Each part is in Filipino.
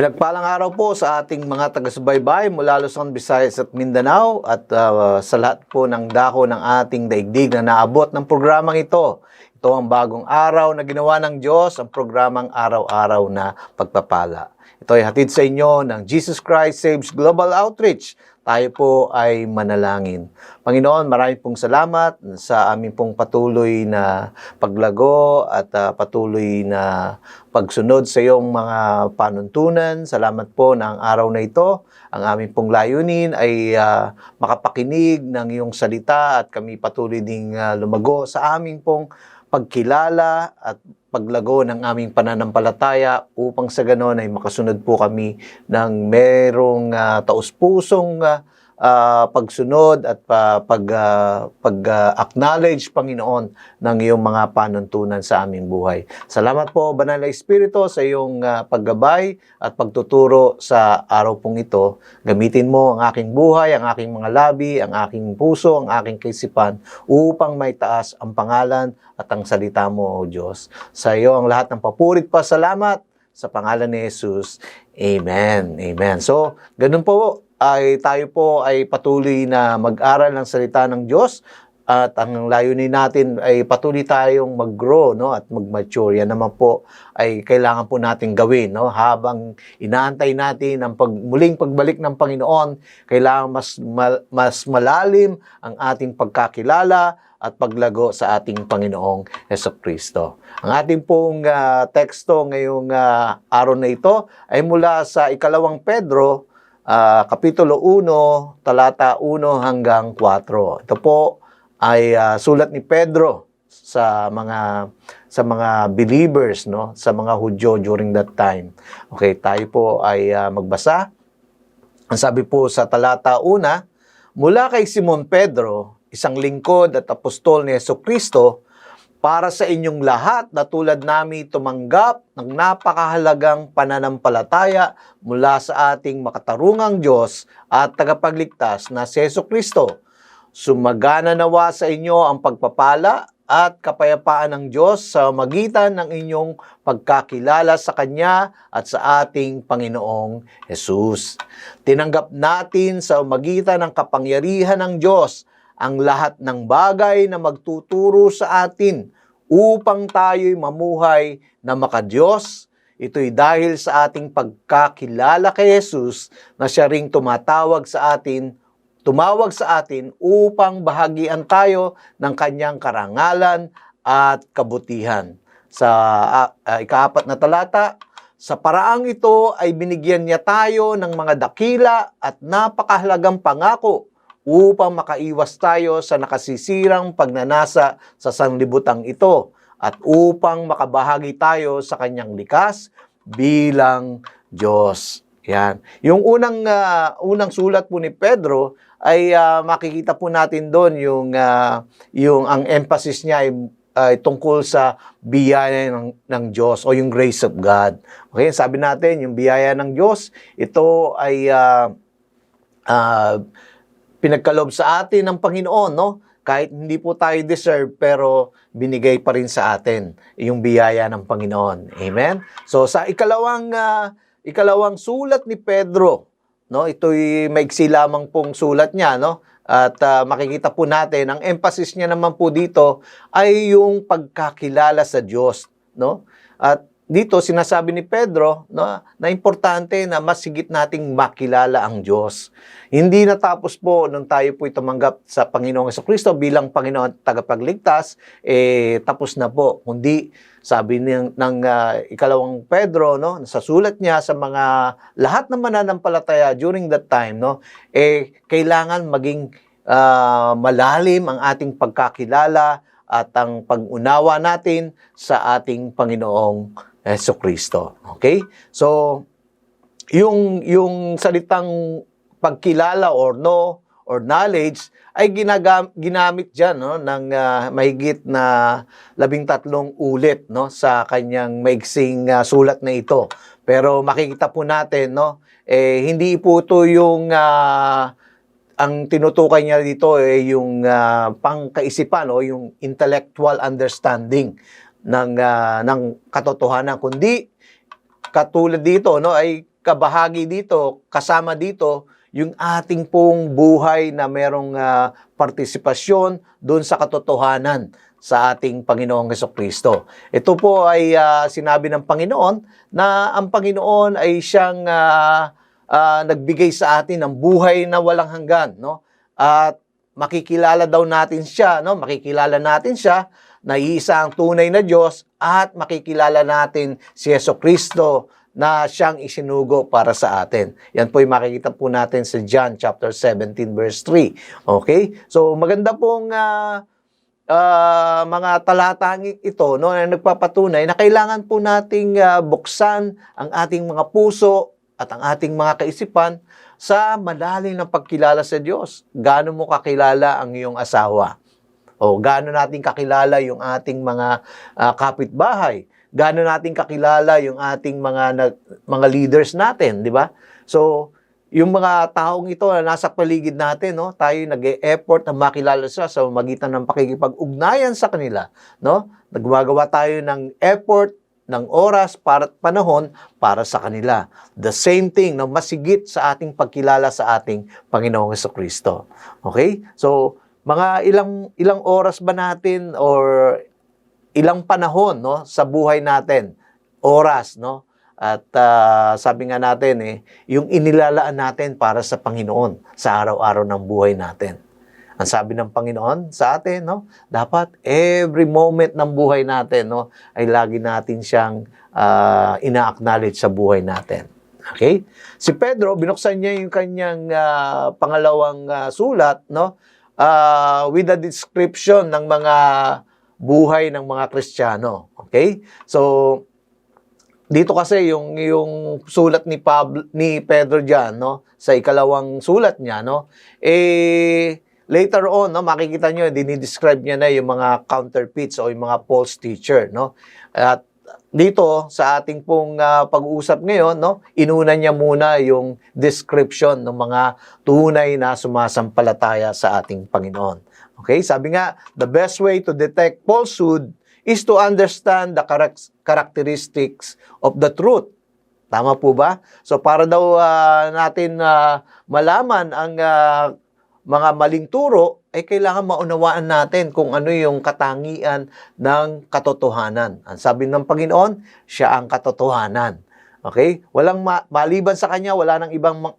Pinagpalang araw po sa ating mga taga-subaybay mula Luzon, Visayas at Mindanao at ah, sa lahat po ng dako ng ating daigdig na naabot ng programang ito. Ito ang bagong araw na ginawa ng Diyos, ang programang araw-araw na pagpapala. Ito ay hatid sa inyo ng Jesus Christ Saves Global Outreach. Tayo po ay manalangin. Panginoon, marami pong salamat sa aming pong patuloy na paglago at ah, patuloy na pagsunod sa iyong mga panuntunan. Salamat po na ang araw na ito. Ang aming pong layunin ay ah, makapakinig ng iyong salita at kami patuloy ding ah, lumago sa aming pong pagkilala at paglago ng aming pananampalataya upang sa ganon ay makasunod po kami ng merong ah, taus-pusong ah, ah, pagsunod at pa, pag ah, pag ah, acknowledge Panginoon ng iyong mga panuntunan sa aming buhay. Salamat po Banal na Espiritu sa iyong ah, paggabay at pagtuturo sa araw pong ito. Gamitin mo ang aking buhay, ang aking mga labi, ang aking puso, ang aking kaisipan upang may taas ang pangalan at ang salita mo, O Diyos. Sa iyo ang lahat ng papurit pa salamat sa pangalan ni Jesus. Amen. Amen. So, ganun po ay tayo po ay patuloy na mag-aral ng salita ng Diyos at ang layunin natin ay patuloy tayong mag-grow no at mag-mature. Yan naman po ay kailangan po nating gawin no habang inaantay natin ang pag, muling pagbalik ng Panginoon, kailangan mas mal- mas malalim ang ating pagkakilala at paglago sa ating Panginoong Heso Kristo. Ang ating pong ah, teksto ngayong ah, araw na ito ay mula sa ikalawang Pedro, ah, Kapitulo 1, talata 1 hanggang 4. Ito po ay ah, sulat ni Pedro sa mga sa mga believers no sa mga Hudyo during that time. Okay, tayo po ay ah, magbasa. Ang sabi po sa talata 1, mula kay Simon Pedro, isang lingkod at apostol ni Yeso Kristo, para sa inyong lahat na tulad nami tumanggap ng napakahalagang pananampalataya mula sa ating makatarungang Diyos at tagapagligtas na si Yeso Kristo. Sumagana nawa sa inyo ang pagpapala at kapayapaan ng Diyos sa magitan ng inyong pagkakilala sa Kanya at sa ating Panginoong Jesus. Tinanggap natin sa magitan ng kapangyarihan ng Diyos ang lahat ng bagay na magtuturo sa atin upang tayo'y mamuhay na makadiyos. Ito'y dahil sa ating pagkakilala kay Jesus na siya ring tumatawag sa atin, tumawag sa atin upang bahagian tayo ng kanyang karangalan at kabutihan. Sa ah, ah, ikaapat na talata, sa paraang ito ay binigyan niya tayo ng mga dakila at napakahalagang pangako upang makaiwas tayo sa nakasisirang pagnanasa sa sanglibutang ito at upang makabahagi tayo sa kanyang likas bilang Diyos. Yan. Yung unang ah, unang sulat po ni Pedro ay ah, makikita po natin doon yung ah, yung ang emphasis niya ay ay tungkol sa biyaya ng, ng Diyos o yung grace of God. Okay, sabi natin yung biyaya ng Diyos, ito ay ah, ah, pinagkalob sa atin ng Panginoon, no? Kahit hindi po tayo deserve, pero binigay pa rin sa atin yung biyaya ng Panginoon. Amen? So, sa ikalawang, ah, ikalawang sulat ni Pedro, no? Ito'y maiksi lamang pong sulat niya, no? At ah, makikita po natin, ang emphasis niya naman po dito ay yung pagkakilala sa Diyos, no? At dito sinasabi ni Pedro no, na importante na mas higit nating makilala ang Diyos. Hindi natapos po nung tayo po tumanggap sa Panginoong Kristo bilang Panginoon at tagapagligtas, eh tapos na po. Kundi sabi ng, ng ah, ikalawang Pedro no, sa sulat niya sa mga lahat ng mananampalataya during that time no, eh kailangan maging ah, malalim ang ating pagkakilala at ang pag-unawa natin sa ating Panginoong Yeso Kristo. Okay? So, yung, yung salitang pagkilala or no or knowledge ay ginagam, ginamit diyan no ng ah, mahigit na labing tatlong ulit no sa kanyang maiksing ah, sulat na ito. Pero makikita po natin no eh hindi po ito yung ah, ang tinutukoy niya dito ay yung ah, pangkaisipan o yung intellectual understanding ng ah, ng katotohanan kundi katulad dito no ay kabahagi dito, kasama dito, yung ating pong buhay na merong ah, partisipasyon doon sa katotohanan sa ating Panginoong Heso Kristo. Ito po ay ah, sinabi ng Panginoon na ang Panginoon ay siyang ah, ah, nagbigay sa atin ng buhay na walang hanggan, no? At makikilala daw natin siya, no? Makikilala natin siya na iisa ang tunay na Diyos at makikilala natin si Yeso Kristo na siyang isinugo para sa atin. Yan po yung makikita po natin sa John chapter 17 verse 3. Okay? So maganda pong ah, ah, mga talatang ito no na nagpapatunay na kailangan po nating ah, buksan ang ating mga puso at ang ating mga kaisipan sa malalim ng pagkilala sa Diyos. Gaano mo kakilala ang iyong asawa? O gaano natin kakilala yung ating mga ah, kapitbahay? Gaano natin kakilala yung ating mga nag- mga leaders natin, di ba? So, yung mga taong ito na nasa paligid natin, no, tayo nag-e-effort na makilala sila sa magitan ng pakikipag-ugnayan sa kanila, no? Nagwagawa tayo ng effort ng oras para panahon para sa kanila. The same thing, no, masigit sa ating pagkilala sa ating Panginoong Kristo. Okay? So, mga ilang ilang oras ba natin or ilang panahon no sa buhay natin? Oras no? At ah, sabi nga natin eh yung inilalaan natin para sa Panginoon sa araw-araw ng buhay natin. Ang sabi ng Panginoon sa atin no dapat every moment ng buhay natin no ay lagi natin siyang ah, ina-acknowledge sa buhay natin. Okay? Si Pedro binuksan niya yung kanyang ah, pangalawang ah, sulat no ah, with a description ng mga buhay ng mga Kristiyano. Okay? So, dito kasi yung yung sulat ni Pablo ni Pedro diyan no sa ikalawang sulat niya no eh later on no makikita niyo dinidescribe niya na yung mga counterfeits o yung mga false teacher no at dito sa ating pong ah, pag-uusap ngayon no inuna niya muna yung description ng mga tunay na sumasampalataya sa ating Panginoon Okay, sabi nga, the best way to detect falsehood is to understand the charac- characteristics of the truth. Tama po ba? So para daw ah, natin ah, malaman ang ah, mga maling turo, ay kailangan maunawaan natin kung ano yung katangian ng katotohanan. Ang sabi ng Panginoon, siya ang katotohanan. Okay? Walang ma- maliban sa kanya, wala nang ibang ma-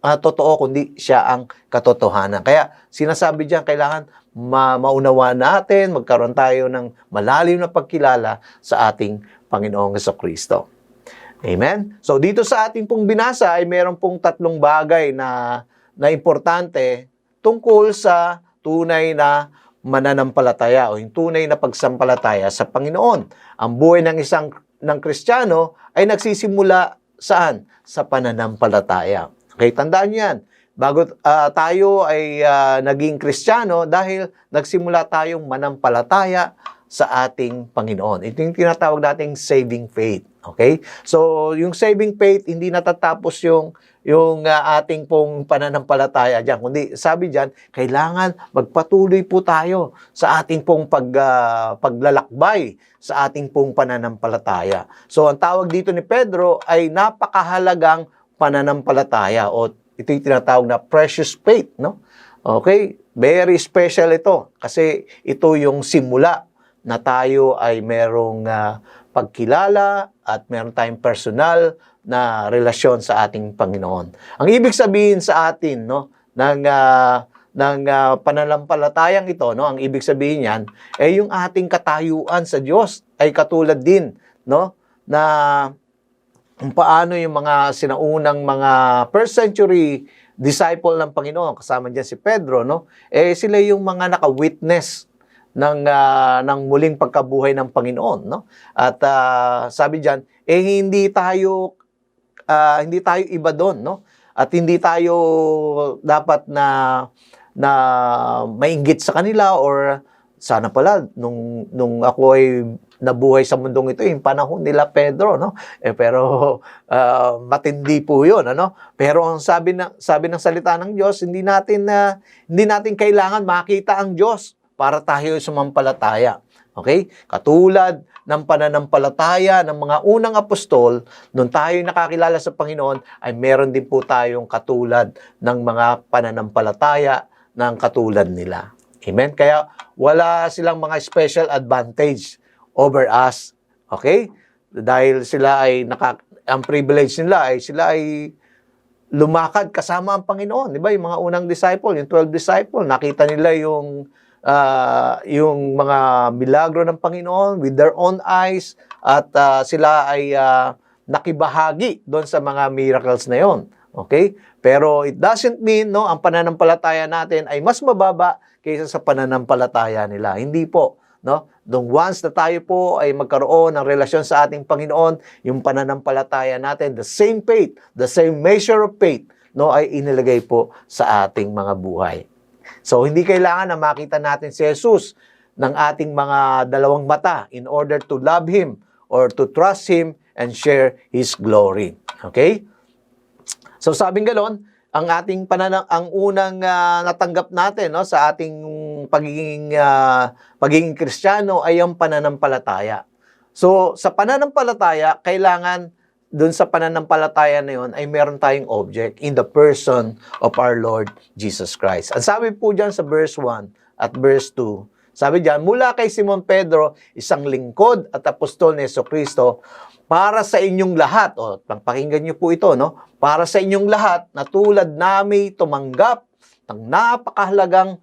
ah, totoo kundi siya ang katotohanan. Kaya sinasabi diyan kailangan ma- maunawaan natin, magkaroon tayo ng malalim na pagkilala sa ating Panginoong Heso Kristo. Amen? So dito sa ating pong binasa ay meron pong tatlong bagay na na importante tungkol sa tunay na mananampalataya o yung tunay na pagsampalataya sa Panginoon. Ang buhay ng isang ng Kristiyano ay nagsisimula saan? Sa pananampalataya. Okay, tandaan niyo yan. Bago ah, tayo ay ah, naging Kristiyano dahil nagsimula tayong manampalataya sa ating Panginoon. Ito yung tinatawag nating saving faith. Okay? So, yung saving faith, hindi natatapos yung yung ah, ating pong pananampalataya diyan. Kundi sabi diyan, kailangan magpatuloy po tayo sa ating pong pag, ah, paglalakbay sa ating pong pananampalataya. So, ang tawag dito ni Pedro ay napakahalagang pananampalataya o ito yung tinatawag na precious faith, no? Okay? Very special ito kasi ito yung simula na tayo ay merong ah, pagkilala at meron tayong personal na relasyon sa ating Panginoon. Ang ibig sabihin sa atin, no, ng ah, ng ah, pananampalatayang ito, no, ang ibig sabihin niyan ay yung ating katayuan sa Diyos ay katulad din, no, na kung paano yung mga sinaunang mga first century disciple ng Panginoon, kasama diyan si Pedro, no? Eh sila yung mga naka-witness ng ah, ng muling pagkabuhay ng Panginoon, no? At ah, sabi diyan, eh hindi tayo ah, hindi tayo iba doon, no? At hindi tayo dapat na na mainggit sa kanila or sana pala nung nung ako ay nabuhay sa mundong ito yung panahon nila Pedro no? Eh pero ah, matindi po yun ano? Pero ang sabi ng sabi ng salita ng Diyos hindi natin na hindi natin kailangan makita ang Diyos para tayo sumampalataya Okay? Katulad ng pananampalataya ng mga unang apostol, nung tayo nakakilala sa Panginoon, ay meron din po tayong katulad ng mga pananampalataya ng katulad nila. Amen? Kaya wala silang mga special advantage over us. Okay? Dahil sila ay naka, ang privilege nila ay sila ay lumakad kasama ang Panginoon. Di ba? Yung mga unang disciple, yung 12 disciple, nakita nila yung ah, yung mga milagro ng Panginoon with their own eyes at ah, sila ay ah, nakibahagi doon sa mga miracles na yon. Okay? Pero it doesn't mean no ang pananampalataya natin ay mas mababa kaysa sa pananampalataya nila. Hindi po, no? Nung once na tayo po ay magkaroon ng relasyon sa ating Panginoon, yung pananampalataya natin, the same faith, the same measure of faith, no, ay inilagay po sa ating mga buhay. So, hindi kailangan na makita natin si Jesus ng ating mga dalawang mata in order to love Him or to trust Him and share His glory. Okay? So, sabing galon, ang ating pananang ang unang ah, natanggap natin no sa ating pagiging ah, pagiging Kristiyano ay ang pananampalataya. So sa pananampalataya kailangan doon sa pananampalataya na yon ay meron tayong object in the person of our Lord Jesus Christ. Ang sabi po diyan sa verse 1 at verse 2, sabi diyan, mula kay Simon Pedro, isang lingkod at apostol ni Yeso Kristo, para sa inyong lahat, o pakinggan niyo po ito, no? Para sa inyong lahat, na tulad nami tumanggap ng napakahalagang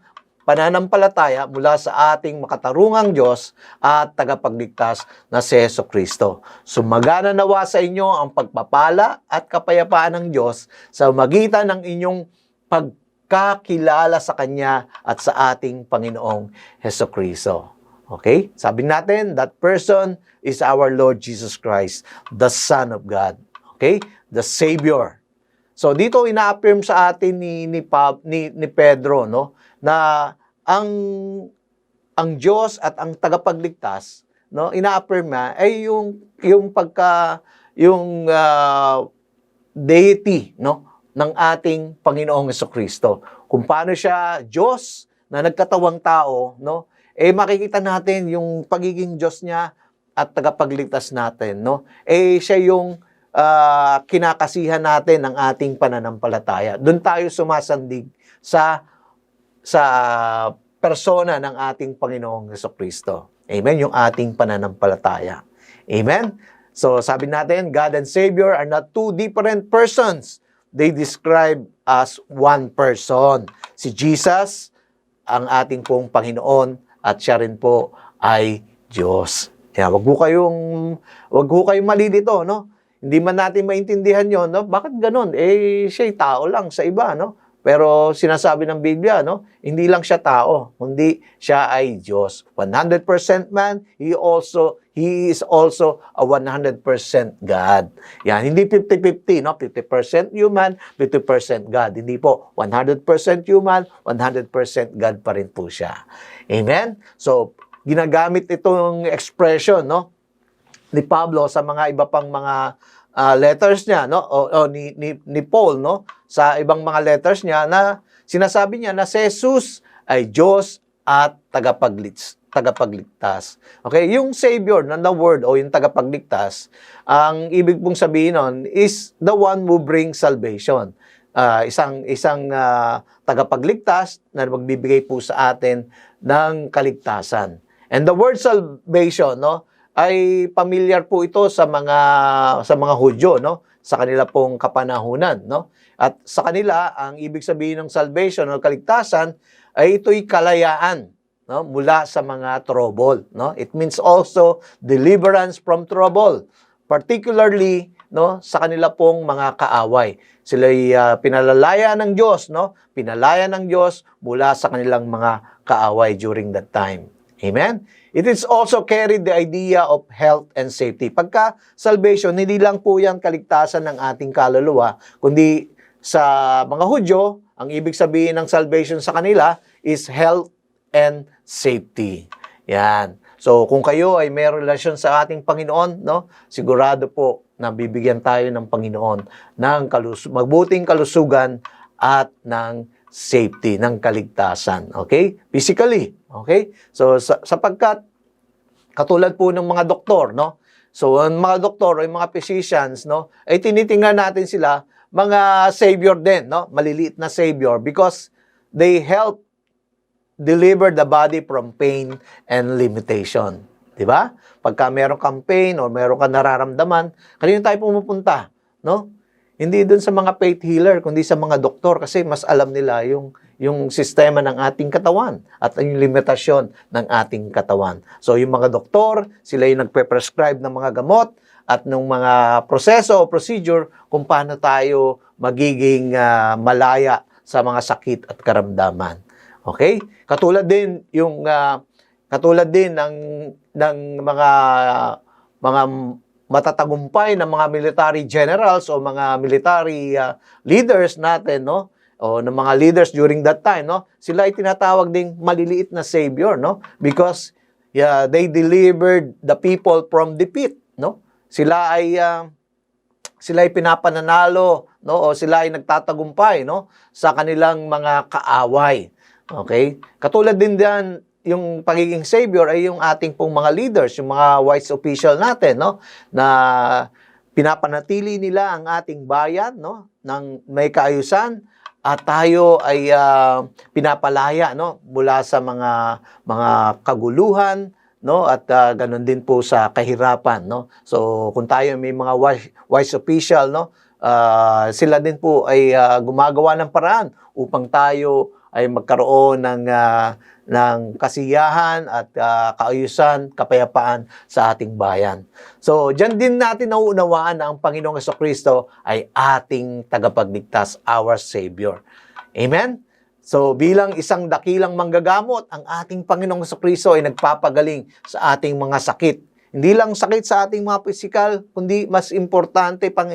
pananampalataya mula sa ating makatarungang Diyos at tagapagligtas na si Yeso Kristo. Sumagana nawa sa inyo ang pagpapala at kapayapaan ng Diyos sa magitan ng inyong pagkakilala sa Kanya at sa ating Panginoong Heso Kristo. Okay? Sabi natin, that person is our Lord Jesus Christ, the Son of God. Okay? The Savior. So dito ina-affirm sa atin ni ni, Pab, ni ni Pedro no na ang ang Diyos at ang tagapagligtas no ina-affirm niya ay yung yung pagka yung ah, deity no ng ating Panginoong Kristo. Kung paano siya Diyos na nagkatawang tao no eh makikita natin yung pagiging Diyos niya at tagapagligtas natin no eh siya yung ah, kinakasihan natin ng ating pananampalataya. Doon tayo sumasandig sa sa persona ng ating Panginoong Heso Kristo. Amen? Yung ating pananampalataya. Amen? So sabi natin, God and Savior are not two different persons. They describe as one person. Si Jesus, ang ating pong Panginoon, at siya rin po ay Diyos. Kaya wag ho kayong, wag ho kayong mali dito, no? Hindi man natin maintindihan yon, no? Bakit ganun? Eh, siya'y tao lang sa iba, no? Pero sinasabi ng Biblia, no? Hindi lang siya tao, kundi siya ay Diyos. 100% man, he also he is also a 100% God. Yan, hindi 50-50, no? 50% human, 50% God. Hindi po 100% human, 100% God pa rin po siya. Amen? So, ginagamit itong expression, no? ni Pablo sa mga iba pang mga ah, letters niya no o, o ni, ni ni Paul no sa ibang mga letters niya na sinasabi niya na si Jesus ay Diyos at tagapagligtas tagapagligtas. Okay, yung savior na the word o yung tagapagligtas, ang ibig pong sabihin nun is the one who brings salvation. Ah, isang isang ah, tagapagligtas na magbibigay po sa atin ng kaligtasan. And the word salvation, no, ay familiar po ito sa mga sa mga Hudyo no? Sa kanila pong kapanahunan no? At sa kanila ang ibig sabihin ng salvation o kaligtasan ay ito'y kalayaan no? Mula sa mga trouble no? It means also deliverance from trouble particularly no? Sa kanila pong mga kaaway. Sila'y ah, pinalalaya ng Diyos no? Pinalaya ng Diyos mula sa kanilang mga kaaway during that time amen It is also carried the idea of health and safety. Pagka salvation, hindi lang po yan kaligtasan ng ating kaluluwa, kundi sa mga Hudyo, ang ibig sabihin ng salvation sa kanila is health and safety. Yan. So, kung kayo ay may relasyon sa ating Panginoon, no, sigurado po na bibigyan tayo ng Panginoon ng kalus magbuting kalusugan at ng safety, ng kaligtasan. Okay? Physically. Okay? So, sa, sapagkat Katulad po ng mga doktor, no? So, ang mga doktor o yung mga physicians, no, ay tinitingnan natin sila mga savior din, no? Maliliit na savior because they help deliver the body from pain and limitation. 'Di ba? Pagka meron kang pain or meron kang nararamdaman, kanino tayo pumupunta, no? Hindi dun sa mga faith healer, kundi sa mga doktor kasi mas alam nila yung yung sistema ng ating katawan at yung limitasyon ng ating katawan. So yung mga doktor, sila yung nagpe-prescribe ng mga gamot at ng mga proseso o procedure kung paano tayo magiging ah, malaya sa mga sakit at karamdaman. Okay? Katulad din yung ah, katulad din ng ng mga mga matatagumpay ng mga military generals o mga military ah, leaders natin, no? O ng mga leaders during that time, no? Sila ay tinatawag ding maliliit na savior, no? Because yeah, they delivered the people from defeat, no? Sila ay ah, sila ay pinapananalo, no? O sila ay nagtatagumpay, no? Sa kanilang mga kaaway. Okay? Katulad din diyan yung pagiging savior ay yung ating pong mga leaders, yung mga wise official natin, no? Na pinapanatili nila ang ating bayan, no? Ng may kaayusan at tayo ay ah, pinapalaya, no? Mula sa mga mga kaguluhan, no? At ah, ganun din po sa kahirapan, no? So kung tayo may mga wise, wise official, no? Ah, sila din po ay ah, gumagawa ng paraan upang tayo ay magkaroon ng ah, ng kasiyahan at ah, kaayusan, kapayapaan sa ating bayan. So, diyan din natin nauunawaan na ang Panginoong Kristo ay ating tagapagligtas, our Savior. Amen? So, bilang isang dakilang manggagamot, ang ating Panginoong Kristo ay nagpapagaling sa ating mga sakit. Hindi lang sakit sa ating mga pisikal, kundi mas importante pang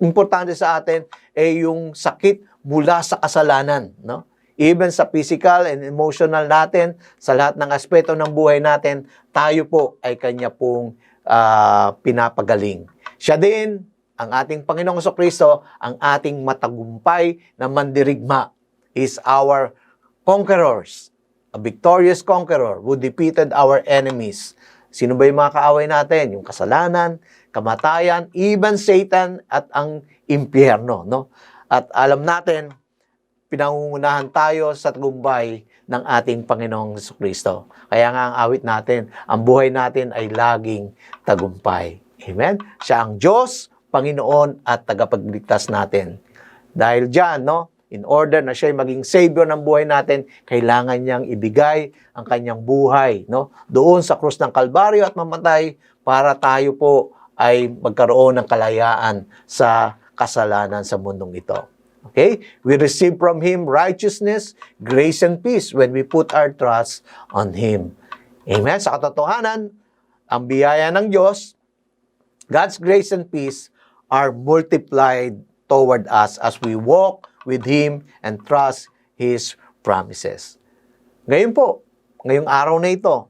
importante sa atin ay yung sakit mula sa kasalanan, no? Even sa physical and emotional natin, sa lahat ng aspeto ng buhay natin, tayo po ay kanya pong ah, pinapagaling. Siya din, ang ating Panginoong Kristo, ang ating matagumpay na mandirigma is our conquerors, a victorious conqueror who defeated our enemies. Sino ba yung mga kaaway natin? Yung kasalanan, kamatayan, even Satan at ang impyerno, no? At alam natin, pinangungunahan tayo sa tagumpay ng ating Panginoong Kristo. Kaya nga ang awit natin, ang buhay natin ay laging tagumpay. Amen? Siya ang Diyos, Panginoon at tagapagligtas natin. Dahil dyan, no, in order na siya ay maging savior ng buhay natin, kailangan niyang ibigay ang kanyang buhay, no, doon sa krus ng Kalbaryo at mamatay para tayo po ay magkaroon ng kalayaan sa kasalanan sa mundong ito. Okay? We receive from Him righteousness, grace, and peace when we put our trust on Him. Amen? Sa katotohanan, ang biyaya ng Diyos, God's grace and peace are multiplied toward us as we walk with Him and trust His promises. Ngayon po, ngayong araw na ito,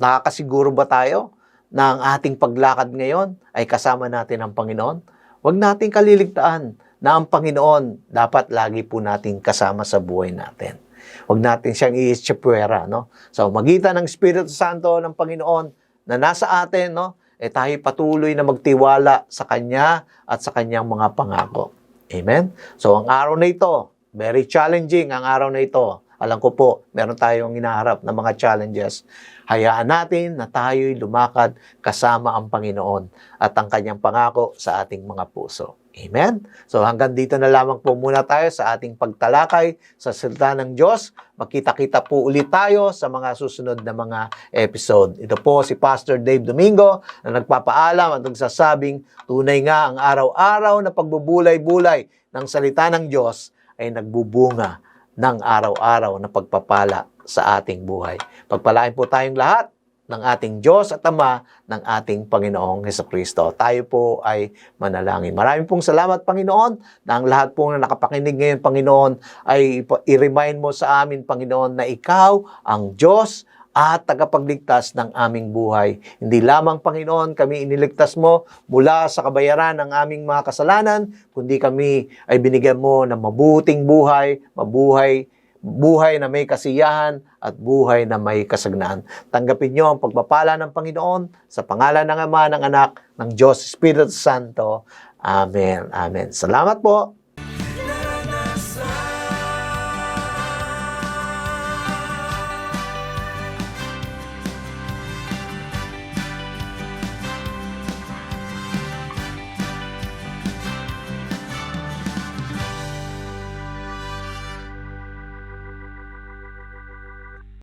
nakakasiguro ba tayo na ang ating paglakad ngayon ay kasama natin ang Panginoon? Huwag nating kaliligtaan na ang Panginoon dapat lagi po nating kasama sa buhay natin. Huwag natin siyang i-chipwera, no? Sa magitan ng Espiritu Santo ng Panginoon na nasa atin, no? Eh tayo patuloy na magtiwala sa Kanya at sa Kanyang mga pangako. Amen? So ang araw na ito, very challenging ang araw na ito. Alam ko po, meron tayong inaharap na mga challenges. Hayaan natin na tayo'y lumakad kasama ang Panginoon at ang Kanyang pangako sa ating mga puso. Amen? So hanggang dito na lamang po muna tayo sa ating pagtalakay sa salita ng Diyos. Magkita-kita po ulit tayo sa mga susunod na mga episode. Ito po si Pastor Dave Domingo na nagpapaalam at nagsasabing tunay nga ang araw-araw na pagbubulay-bulay ng salita ng Diyos ay nagbubunga ng araw-araw na pagpapala sa ating buhay. Pagpalain po tayong lahat ng ating Diyos at Ama ng ating Panginoong Heso Kristo. Tayo po ay manalangin. Maraming pong salamat, Panginoon, na ang lahat po na nakapakinig ngayon, Panginoon, ay i-remind mo sa amin, Panginoon, na ikaw ang Diyos at tagapagligtas ng aming buhay. Hindi lamang, Panginoon, kami iniligtas mo mula sa kabayaran ng aming mga kasalanan, kundi kami ay binigyan mo ng mabuting buhay, mabuhay, buhay na may kasiyahan at buhay na may kasagnaan. Tanggapin niyo ang pagpapala ng Panginoon sa pangalan ng Ama, ng Anak, ng Diyos Espiritu Santo. Amen. Amen. Salamat po.